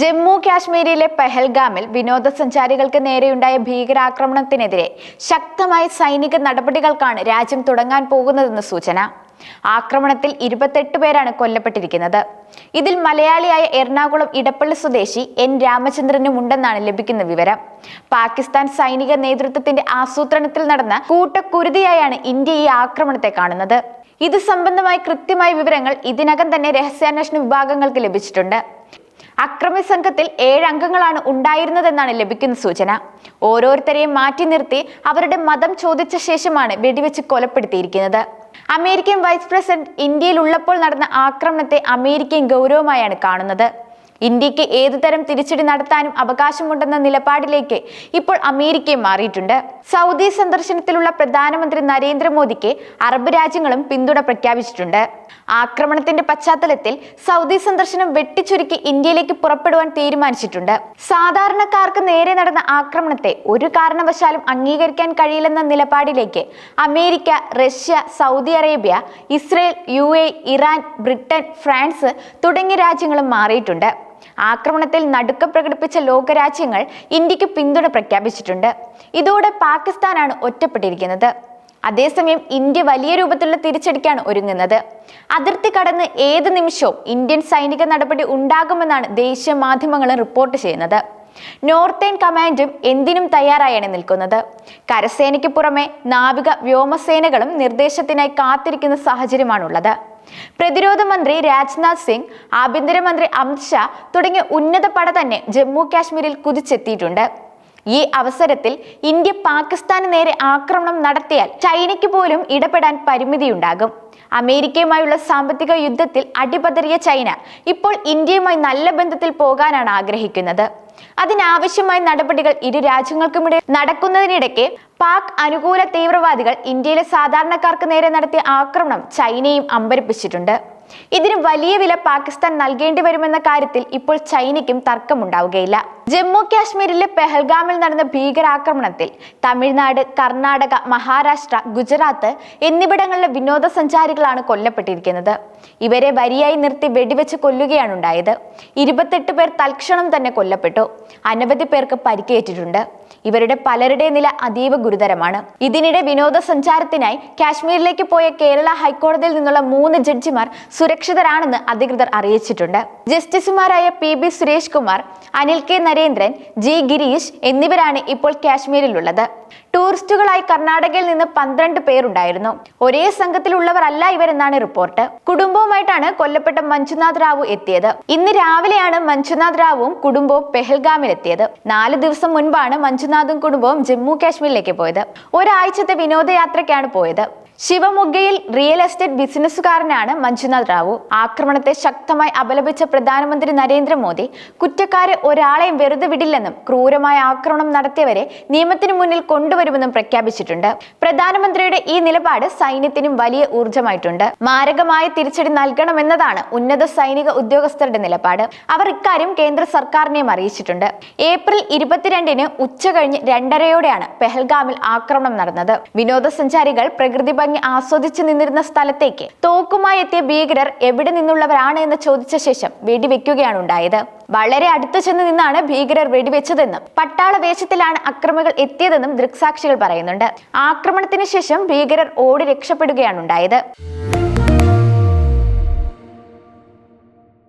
ജമ്മു കാശ്മീരിലെ പെഹൽഗാമിൽ വിനോദസഞ്ചാരികൾക്ക് നേരെയുണ്ടായ ഭീകരാക്രമണത്തിനെതിരെ ശക്തമായ സൈനിക നടപടികൾക്കാണ് രാജ്യം തുടങ്ങാൻ പോകുന്നതെന്ന് സൂചന. ആക്രമണത്തിൽ ഇരുപത്തെട്ട് പേരാണ് കൊല്ലപ്പെട്ടിരിക്കുന്നത്. ഇതിൽ മലയാളിയായ എറണാകുളം ഇടപ്പള്ളി സ്വദേശി എൻ രാമചന്ദ്രനും ഉണ്ടെന്നാണ് ലഭിക്കുന്ന വിവരം. പാകിസ്ഥാൻ സൈനിക നേതൃത്വത്തിന്റെ ആസൂത്രണത്തിൽ നടന്ന കൂട്ടക്കുരുതിയായാണ് ഇന്ത്യ ഈ ആക്രമണത്തെ കാണുന്നത്. ഇത് സംബന്ധമായ കൃത്യമായ വിവരങ്ങൾ ഇതിനകം തന്നെ രഹസ്യാന്വേഷണ വിഭാഗങ്ങൾക്ക് ലഭിച്ചിട്ടുണ്ട്. അക്രമി സംഘത്തിൽ ഏഴംഗങ്ങളാണ് ഉണ്ടായിരുന്നതെന്നാണ് ലഭിക്കുന്ന സൂചന. ഓരോരുത്തരെയും മാറ്റി നിർത്തി അവരുടെ മതം ചോദിച്ച ശേഷമാണ് വെടിവെച്ച് കൊലപ്പെടുത്തിയിരിക്കുന്നത്. അമേരിക്കൻ വൈസ് പ്രസിഡന്റ് ഇന്ത്യയിൽ ഉള്ളപ്പോൾ നടന്ന ആക്രമണത്തെ അമേരിക്കൻ ഗൗരവമായാണ് കാണുന്നത്. ഇന്ത്യയ്ക്ക് ഏതുതരം തിരിച്ചടി നടത്താനും അവകാശമുണ്ടെന്ന നിലപാടിലേക്ക് ഇപ്പോൾ അമേരിക്കയും മാറിയിട്ടുണ്ട്. സൗദി സന്ദർശനത്തിലുള്ള പ്രധാനമന്ത്രി നരേന്ദ്രമോദിക്ക് അറബ് രാജ്യങ്ങളും പിന്തുണ പ്രഖ്യാപിച്ചിട്ടുണ്ട്. ആക്രമണത്തിന്റെ പശ്ചാത്തലത്തിൽ സൗദി സന്ദർശനം വെട്ടിച്ചുരുക്കി ഇന്ത്യയിലേക്ക് പുറപ്പെടുവാൻ തീരുമാനിച്ചിട്ടുണ്ട്. സാധാരണക്കാർക്ക് നേരെ നടന്ന ആക്രമണത്തെ ഒരു കാരണവശാലും അംഗീകരിക്കാൻ കഴിയില്ലെന്ന നിലപാടിലേക്ക് America Russia Saudi Arabia Israel U Iran Britain France തുടങ്ങിയ രാജ്യങ്ങളും മാറിയിട്ടുണ്ട്. ആക്രമണത്തിൽ നടുക്കം പ്രകടിപ്പിച്ച ലോകരാജ്യങ്ങൾ ഇന്ത്യയ്ക്ക് പിന്തുണ പ്രഖ്യാപിച്ചിട്ടുണ്ട്. ഇതോടെ പാകിസ്ഥാനാണ് ഒറ്റപ്പെട്ടിരിക്കുന്നത്. അതേസമയം ഇന്ത്യ വലിയ രൂപത്തിലുള്ള തിരിച്ചടിക്കാണ് ഒരുങ്ങുന്നത്. അതിർത്തി കടന്ന് ഏത് നിമിഷവും ഇന്ത്യൻ സൈനിക നടപടി ഉണ്ടാകുമെന്നാണ് ദേശീയ മാധ്യമങ്ങൾ റിപ്പോർട്ട് ചെയ്യുന്നത്. നോർത്തേൺ കമാൻഡും എന്തിനും തയ്യാറായാണ് നിൽക്കുന്നത്. കരസേനയ്ക്ക് പുറമെ നാവിക വ്യോമസേനകളും നിർദ്ദേശത്തിനായി കാത്തിരിക്കുന്ന സാഹചര്യമാണുള്ളത്. പ്രതിരോധ മന്ത്രി രാജ്നാഥ് സിംഗ് ആഭ്യന്തരമന്ത്രി അമിത്ഷാ തുടങ്ങിയ ഉന്നത പട തന്നെ ജമ്മു കാശ്മീരിൽ കുതിച്ചെത്തിയിട്ടുണ്ട്. ഈ അവസരത്തിൽ ഇന്ത്യ പാകിസ്ഥാന് നേരെ ആക്രമണം നടത്തിയാൽ ചൈനയ്ക്ക് പോലും ഇടപെടാൻ പരിമിതിയുണ്ടാകും. അമേരിക്കയുമായുള്ള സാമ്പത്തിക യുദ്ധത്തിൽ അടിപതറിയ ചൈന ഇപ്പോൾ ഇന്ത്യയുമായി നല്ല ബന്ധത്തിൽ പോകാനാണ് ആഗ്രഹിക്കുന്നത്. അതിനാവശ്യമായ നടപടികൾ ഇരു രാജ്യങ്ങൾക്കുമിടെ നടക്കുന്നതിനിടയ്ക്ക് പാക് അനുകൂല തീവ്രവാദികൾ ഇന്ത്യയിലെ സാധാരണക്കാർക്ക് നേരെ നടത്തിയ ആക്രമണം ചൈനയും അമ്പരപ്പിച്ചിട്ടുണ്ട്. ഇതിന് വലിയ വില പാകിസ്ഥാൻ നൽകേണ്ടി വരുമെന്ന കാര്യത്തിൽ ഇപ്പോൾ ചൈനയ്ക്കും തർക്കമുണ്ടാവുകയില്ല. ജമ്മു കാശ്മീരിലെ പെഹൽഗാമിൽ നടന്ന ഭീകരാക്രമണത്തിൽ തമിഴ്നാട് കർണാടക മഹാരാഷ്ട്ര ഗുജറാത്ത് എന്നിവിടങ്ങളിലെ വിനോദസഞ്ചാരികളാണ് കൊല്ലപ്പെട്ടിരിക്കുന്നത്. ഇവരെ വരിയായി നിർത്തി വെടിവെച്ച് കൊല്ലുകയാണ് ഉണ്ടായത് ഇരുപത്തെട്ട് പേർ തൽക്ഷണം തന്നെ കൊല്ലപ്പെട്ടു. അനവധി പേർക്ക് പരിക്കേറ്റിട്ടുണ്ട്. ഇവരുടെ പലരുടെ നില അതീവ ഗുരുതരമാണ്. ഇതിനിടെ വിനോദസഞ്ചാരത്തിനായി കാശ്മീരിലേക്ക് പോയ കേരള ഹൈക്കോടതിയിൽ നിന്നുള്ള മൂന്ന് ജഡ്ജിമാർ സുരക്ഷിതരാണെന്ന് അധികൃതർ അറിയിച്ചിട്ടുണ്ട്. ജസ്റ്റിസുമാരായ P B Suresh Kumar Anil K Narendran G Girish എന്നിവരാണ് ഇപ്പോൾ കാശ്മീരിലുള്ളത്. ടൂറിസ്റ്റുകളായി കർണാടകയിൽ നിന്ന് പന്ത്രണ്ട് പേരുണ്ടായിരുന്നു. ഒരേ സംഘത്തിലുള്ളവർ അല്ല ഇവരെന്നാണ് റിപ്പോർട്ട്. കുടുംബവുമായിട്ടാണ് കൊല്ലപ്പെട്ട മഞ്ജുനാഥ് റാവു എത്തിയത്. ഇന്ന് രാവിലെയാണ് മഞ്ജുനാഥ് റാവുവും കുടുംബവും പെഹൽഗാമിൽ എത്തിയത് നാല് ദിവസം മുൻപാണ് മഞ്ജുനാഥും കുടുംബവും ജമ്മു കാശ്മീരിലേക്ക് പോയത്. ഒരാഴ്ചത്തെ വിനോദയാത്രയ്ക്കാണ് പോയത്. ശിവമുഗയിൽ റിയൽ എസ്റ്റേറ്റ് ബിസിനസ്സുകാരനാണ് മഞ്ജുനാഥ് റാവു. ആക്രമണത്തെ ശക്തമായി അപലപിച്ച പ്രധാനമന്ത്രി നരേന്ദ്രമോദി കുറ്റക്കാരെ ഒരാളെയും വെറുതെ വിടില്ലെന്നും ക്രൂരമായ ആക്രമണം നടത്തിയവരെ നിയമത്തിന് മുന്നിൽ കൊണ്ടുവരുമെന്നും പ്രഖ്യാപിച്ചിട്ടുണ്ട്. പ്രധാനമന്ത്രിയുടെ ഈ നിലപാട് സൈന്യത്തിനും വലിയ ഊർജമായിട്ടുണ്ട് മാരകമായ തിരിച്ചടി നൽകണമെന്നതാണ് ഉന്നത സൈനിക ഉദ്യോഗസ്ഥരുടെ നിലപാട്. അവർ ഇക്കാര്യം കേന്ദ്ര സർക്കാരിനെയും അറിയിച്ചിട്ടുണ്ട്. ഏപ്രിൽ ഇരുപത്തിരണ്ടിന് ഉച്ച കഴിഞ്ഞ് രണ്ടരയോടെയാണ് പെഹൽഗാമിൽ ആക്രമണം നടന്നത്. വിനോദസഞ്ചാരികൾ പ്രകൃതി ഭംഗി ആസ്വദിച്ചു നിന്നിരുന്ന സ്ഥലത്തേക്ക് തോക്കുമായി എത്തിയ ഭീകരർ എവിടെ നിന്നുള്ളവരാണ് എന്ന് ചോദിച്ച ശേഷം വെടിവെക്കുകയാണ് ഉണ്ടായത്. വളരെ അടുത്തു ചെന്ന് നിന്നാണ് ഭീകരർ വെടിവെച്ചതെന്നും പട്ടാള വേഷത്തിലാണ് അക്രമികൾ എത്തിയതെന്നും ദൃക്സാക്ഷികൾ പറയുന്നുണ്ട്. ആക്രമണത്തിന് ശേഷം ഭീകരർ ഓടി രക്ഷപ്പെടുകയാണ് ഉണ്ടായത്.